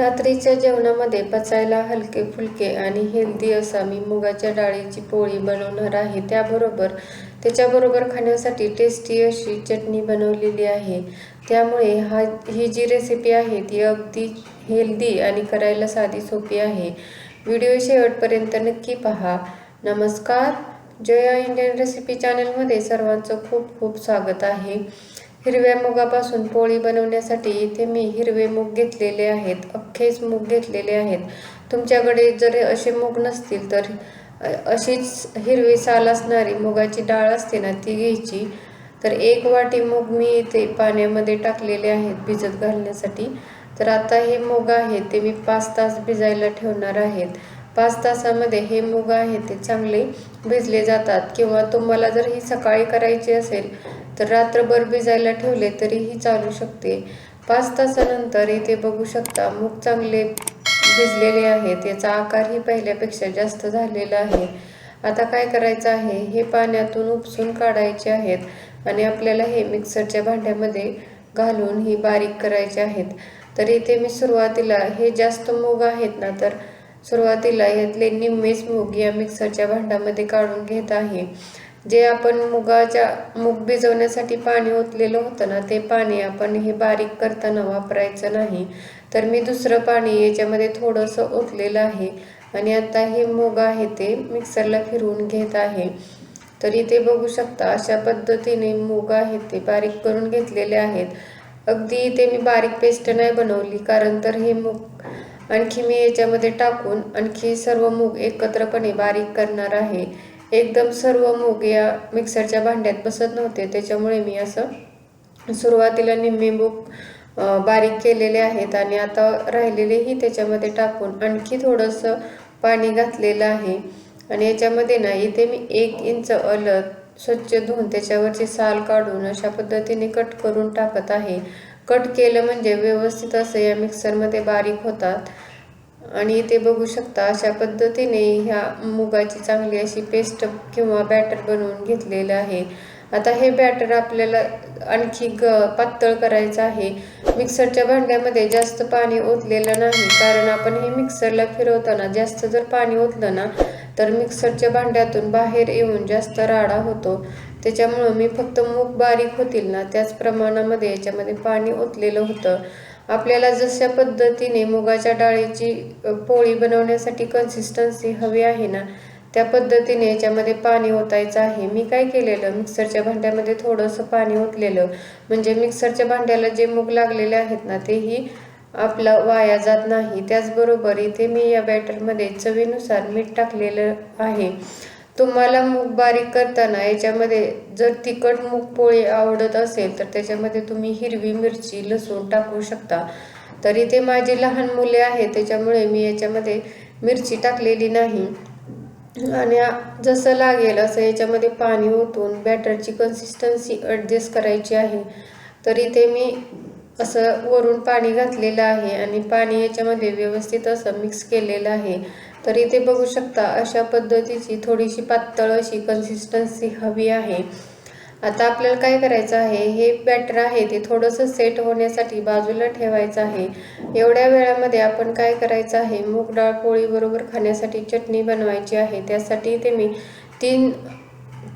रात्रीच्या जेवणामध्ये पचायला हलके फुलके आणि हेल्दी असा मी मुगाच्या डाळीची पोळी बनवणार आहे. त्याबरोबर त्याच्याबरोबर खाण्यासाठी टेस्टी अशी चटणी बनवलेली आहे. त्यामुळे हा ही जी रेसिपी आहे ती अगदी हेल्दी आणि करायला साधी सोपी आहे. व्हिडिओ शेवटपर्यंत नक्की पहा. नमस्कार. जया इंडियन रेसिपी चॅनलमध्ये सर्वांचं खूप खूप स्वागत आहे. हिरव्या मुगापासून पोळी बनवण्यासाठी इथे मी हिरवे मूग घेतलेले आहेत अख्खेच मूग घेतलेले आहेत. तुमच्याकडे जर असे मूग नसतील तर अशीच हिरवी साल असणारी मुगाची डाळ असते ना ती घ्यायची. तर एक वाटी मूग मी इथे पाण्यामध्ये टाकलेले आहेत भिजत घालण्यासाठी. तर आता हे मूग आहे ते मी पाच तास भिजायला ठेवणार आहेत. पाच तासामध्ये हे मूग आहे ते चांगले भिजले जातात. किंवा तुम्हाला जर ही सकाळी करायची असेल तर रात्रभर भिजायला ठेवले तरीही चालू शकते. पाच तासानंतर इथे बघू शकता मूग चांगले भिजलेले आहेत. याचा आकारही पहिल्यापेक्षा जास्त झालेला आहे. आता काय करायचं आहे? हे पाण्यातून उपसून काढायचे आहेत आणि आपल्याला हे मिक्सरच्या भांड्यामध्ये घालून ही बारीक करायचे आहेत. तर इथे मी सुरुवातीला हे जास्त मूग आहेत ना तर सुरुवातीला यातले निम्मेच मूग या मिक्सरच्या भांड्यामध्ये काढून घेत आहे. जे आपण मुगाच्या मूग भिजवण्यासाठी पाणी ओतलेलं होतं ना ते पाणी आपण हे बारीक करताना वापरायचं नाही. तर मी दुसरं पाणी याच्यामध्ये थोडंसं ओतलेलं आहे. आणि आता हे मूग आहे ते मिक्सरला फिरवून घेत आहे. तर इथे बघू शकता अशा पद्धतीने मूग आहेत ते बारीक करून घेतलेले आहेत. अगदी इथे मी बारीक पेस्ट नाही बनवली कारण तर हे मूग आणखी मी याच्यामध्ये टाकून आणखी सर्व मूग एकत्रपणे बारीक करणार आहे. एकदम सर्व मूग या मिक्सरच्या भांड्यात बसत नव्हते. त्याच्यामुळे मी असं सुरुवातीला निम्मे मूग बारीक केलेले आहेत आणि आता राहिलेलेही त्याच्यामध्ये टाकून आणखी थोडंसं पाणी घातलेलं आहे. आणि याच्यामध्ये ना इथे मी एक इंच आलं स्वच्छ धुवून त्याच्यावरची साल काढून अशा पद्धतीने कट करून टाकत आहे. कट केलं म्हणजे व्यवस्थित असं या मिक्सरमध्ये बारीक होतात. आणि ते बघू शकता अशा पद्धतीने ह्या मुगाची चांगली अशी पेस्ट किंवा बॅटर बनवून घेतलेलं आहे. आता हे बॅटर आपल्याला आणखी ग पातळ करायचं आहे. मिक्सरच्या भांड्यामध्ये जास्त पाणी ओतलेलं नाही कारण आपण हे मिक्सरला फिरवताना जास्त जर पाणी ओतलं ना तर मिक्सरच्या भांड्यातून बाहेर येऊन जास्त राडा होतो. त्याच्यामुळं मी फक्त मूग बारीक होतील ना त्याच प्रमाणामध्ये याच्यामध्ये पाणी ओतलेलं होतं. आपल्याला जशा पद्धतीने मुगाच्या डाळीची पोळी बनवण्यासाठी कन्सिस्टन्सी हवी आहे ना त्या पद्धतीने याच्यामध्ये पाणी ओतायचं आहे. मी काय केलेलं? मिक्सरच्या भांड्यामध्ये थोडंसं पाणी ओतलेलं. म्हणजे मिक्सरच्या भांड्याला जे मूग लागलेले आहेत ना तेही आपला वाया जात नाही. त्याचबरोबर इथे मी या बॅटरमध्ये चवीनुसार मीठ टाकलेलं आहे. तुम्हाला मूग बारीक करताना याच्यामध्ये जर तिखट मूग पोळी आवडत असेल तर त्याच्यामध्ये तुम्ही हिरवी मिरची लसूण टाकू शकता. तरी ते माझी लहान मुले आहेत त्याच्यामुळे मी याच्यामध्ये मिरची टाकलेली नाही. आणि जसं लागेल असं याच्यामध्ये पाणी ओतून बॅटरची कन्सिस्टन्सी ॲडजस्ट करायची आहे. तरी ते मी असं वरून पाणी घातलेलं आहे आणि पाणी याच्यामध्ये व्यवस्थित असं मिक्स केलेलं आहे. तर इथे बघू शकता अशा पद्धतीची थोडीशी पातळ अशी कन्सिस्टन्सी हवी आहे. आता आपल्याला काय करायचं आहे हे बॅटर आहे ते थोडंसं सेट होण्यासाठी बाजूला ठेवायचं आहे. एवढ्या वेळामध्ये आपण काय करायचं आहे मूग डाळ पोळीबरोबर खाण्यासाठी चटणी बनवायची आहे. त्यासाठी इथे मी तीन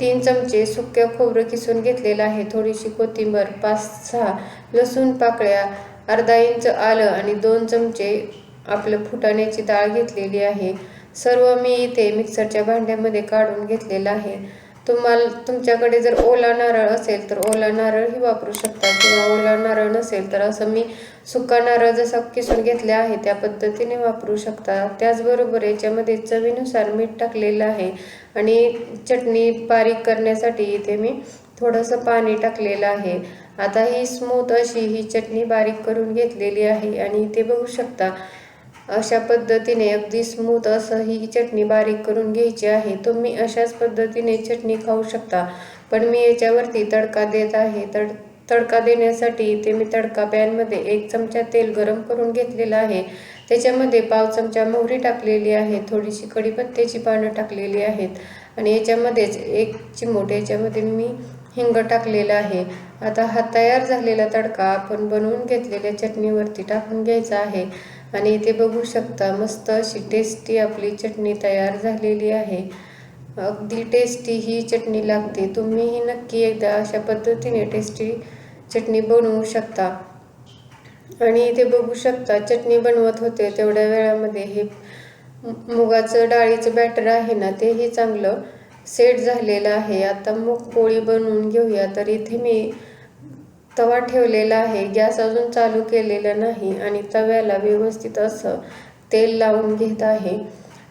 तीन चमचे सुक्या खोबरं किसून घेतलेलं आहे. थोडीशी कोथिंबर पाच सहा लसूण पाकळ्या अर्धा इंच आलं आणि दोन चमचे आपलं फुटाण्याची डाळ घेतलेली आहे. सर्व मी इथे मिक्सरच्या भांड्यामध्ये काढून घेतलेलं आहे. तुम्हाला तुमच्याकडे जर ओला नारळ असेल तर ओला नारळही वापरू शकता किंवा ओला नारळ नसेल तर असं मी सुका नारळ जसा किसून घेतला आहे त्या पद्धतीने वापरू शकता. त्याचबरोबर याच्यामध्ये चवीनुसार मीठ टाकलेलं आहे आणि चटणी बारीक करण्यासाठी इथे मी थोडंसं पाणी टाकलेलं आहे. आता ही स्मूथ अशी ही चटणी बारीक करून घेतलेली आहे आणि इथे बघू शकता अशा पद्धतीने अगदी स्मूथ असं ही चटणी बारीक करून घ्यायची आहे. तुम्ही अशाच पद्धतीने चटणी खाऊ शकता. पण मी याच्यावरती तडका देत आहे. तड तडका देण्यासाठी इथे मी तडका पॅनमध्ये एक चमचा तेल गरम करून घेतलेलं आहे. त्याच्यामध्ये पाव चमचा मोहरी टाकलेली आहे. थोडीशी कढीपत्त्याची पानं टाकलेली आहेत. आणि याच्यामध्येच एक चिमूट याच्यामध्ये मी हिंग टाकलेलं आहे. आता हा तयार झालेला तडका आपण बनवून घेतलेल्या चटणीवरती टाकून घ्यायचा आहे. आणि इथे बघू शकता मस्त अशी टेस्टी आपली चटणी तयार झालेली आहे. अगदी टेस्टी ही चटणी लागते. तुम्हीही नक्की एकदा अशा पद्धतीने टेस्टी चटणी बनवू शकता. आणि इथे बघू शकता चटणी बनवत होते तेवढ्या वेळामध्ये. हे मुगाचं डाळीचं बॅटर आहे ना तेही चांगलं सेट झालेलं आहे. आता मूग पोळी बनवून घेऊया. तर इथे मी तवा ठेवलेला आहे. गॅस अजून चालू केलेला नाही आणि तव्याला व्यवस्थित असं तेल लावून घेत आहे.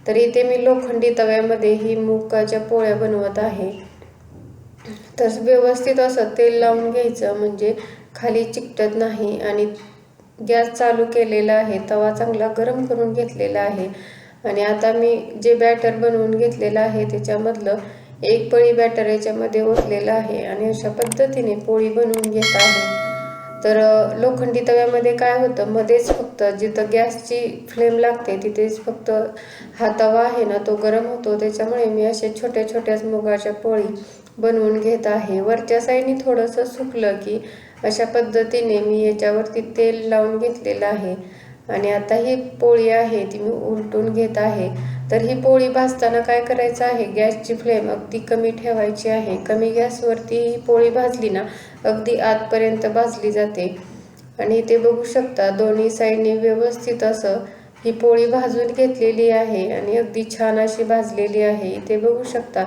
तर इथे मी लोखंडी तव्यामध्ये ही मुगाच्या पोळ्या बनवत आहे. तर व्यवस्थित असं तेल लावून घ्यायचं म्हणजे खाली चिकटत नाही आणि गॅस चालू केलेला आहे. तवा चांगला गरम करून घेतलेला आहे. आणि आता मी जे बॅटर बनवून घेतलेलं आहे त्याच्यामधलं एक पळी बॅटर याच्यामध्ये ओतलेलं आहे आणि अशा पद्धतीने पोळी बनवून घेत आहे. तर लोखंडी तव्यामध्ये काय होतं? मध्येच फक्त जिथं गॅसची फ्लेम लागते तिथेच फक्त हा तवा आहे ना तो गरम होतो. त्याच्यामुळे मी असे छोट्या छोट्याच मुगाच्या पोळी बनवून घेत आहे. वरच्या साईडनी थोडंसं सुकलं की अशा पद्धतीने मी याच्यावरती तेल लावून घेतलेलं आहे. आणि आता ही पोळी आहे ती मी उलटून घेत आहे. तर ही पोळी भाजताना काय करायचं आहे? गॅसची फ्लेम अगदी कमी ठेवायची आहे. कमी गॅसवरती ही पोळी भाजली ना अगदी आतपर्यंत भाजली जाते. आणि इथे बघू शकता दोन्ही साईडने व्यवस्थित असं ही पोळी भाजून घेतलेली आहे आणि अगदी छान अशी भाजलेली आहे. इथे बघू शकता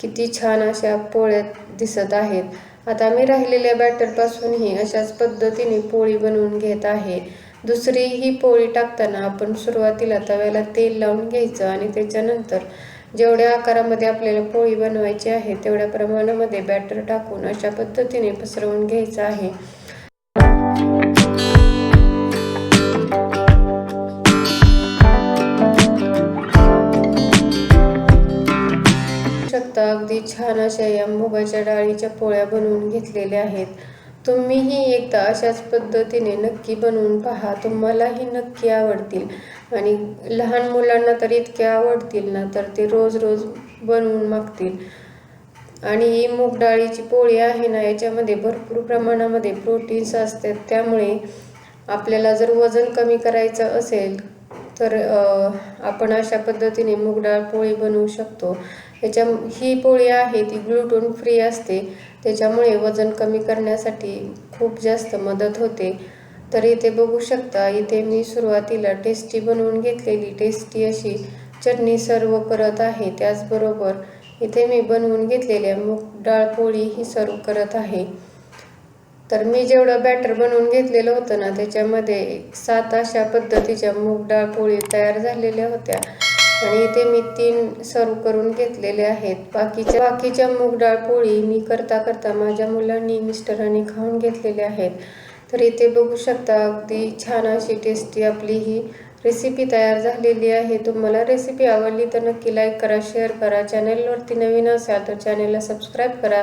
किती छान अशा पोळ्या दिसत आहेत. आता मी राहिलेल्या बॅटरपासूनही अशाच पद्धतीने पोळी बनवून घेत आहे. दुसरी ही पोळी टाकताना आपण सुरुवातीला तव्याला तेल लावून घ्यायचं आणि त्याच्यानंतर जेवढ्या आकारामध्ये आपल्याला पोळी बनवायची आहे तेवढ्या प्रमाणामध्ये बॅटर टाकून अशा पद्धतीने पसरवून घ्यायचं आहे. शकता अगदी छान अशा या मुगाच्या डाळीच्या पोळ्या बनवून घेतलेल्या आहेत. तुम्हीही एकदा अशाच पद्धतीने नक्की बनवून पहा. तुम्हालाही नक्की आवडतील. आणि लहान मुलांना तर इतके आवडतील ना तर ते रोज रोज बनवून मागतील. आणि ही मूग डाळीची पोळी आहे ना याच्यामध्ये भरपूर प्रमाणामध्ये प्रोटीन्स असतात. त्यामुळे आपल्याला जर वजन कमी करायचं असेल तर आपण अशा पद्धतीने मूग डाळ पोळी बनवू शकतो. ह्याच्या ही पोळी आहे ती ग्लुटून फ्री असते. त्याच्यामुळे वजन कमी करण्यासाठी खूप जास्त मदत होते. तर इथे बघू शकता इथे मी सुरुवातीला टेस्टी बनवून घेतलेली टेस्टी अशी चटणी सर्व करत आहे. त्याचबरोबर इथे मी बनवून घेतलेल्या मूग डाळ पोळी ही सर्व करत आहे. तर मी जेवढं बॅटर बनवून घेतलेलं होतं ना त्याच्यामध्ये सात अशा पद्धतीच्या मूग डाळ पोळी तयार झालेल्या होत्या. आणि इथे मी तीन सर्व करून घेतलेले आहेत. बाकीच्या बाकीच्या मूग डाळ पोळी मी करता करता माझ्या मुलांनी मिस्टरांनी खाऊन घेतलेले आहेत. तर इथे बघू शकता अगदी छान अशी टेस्टी आपली ही रेसिपी तयार झालेली आहे. तुम्हाला रेसिपी आवडली तर नक्की लाईक करा शेअर करा. चॅनेलवरती नवीन असाल तर चॅनेलला सबस्क्राईब करा.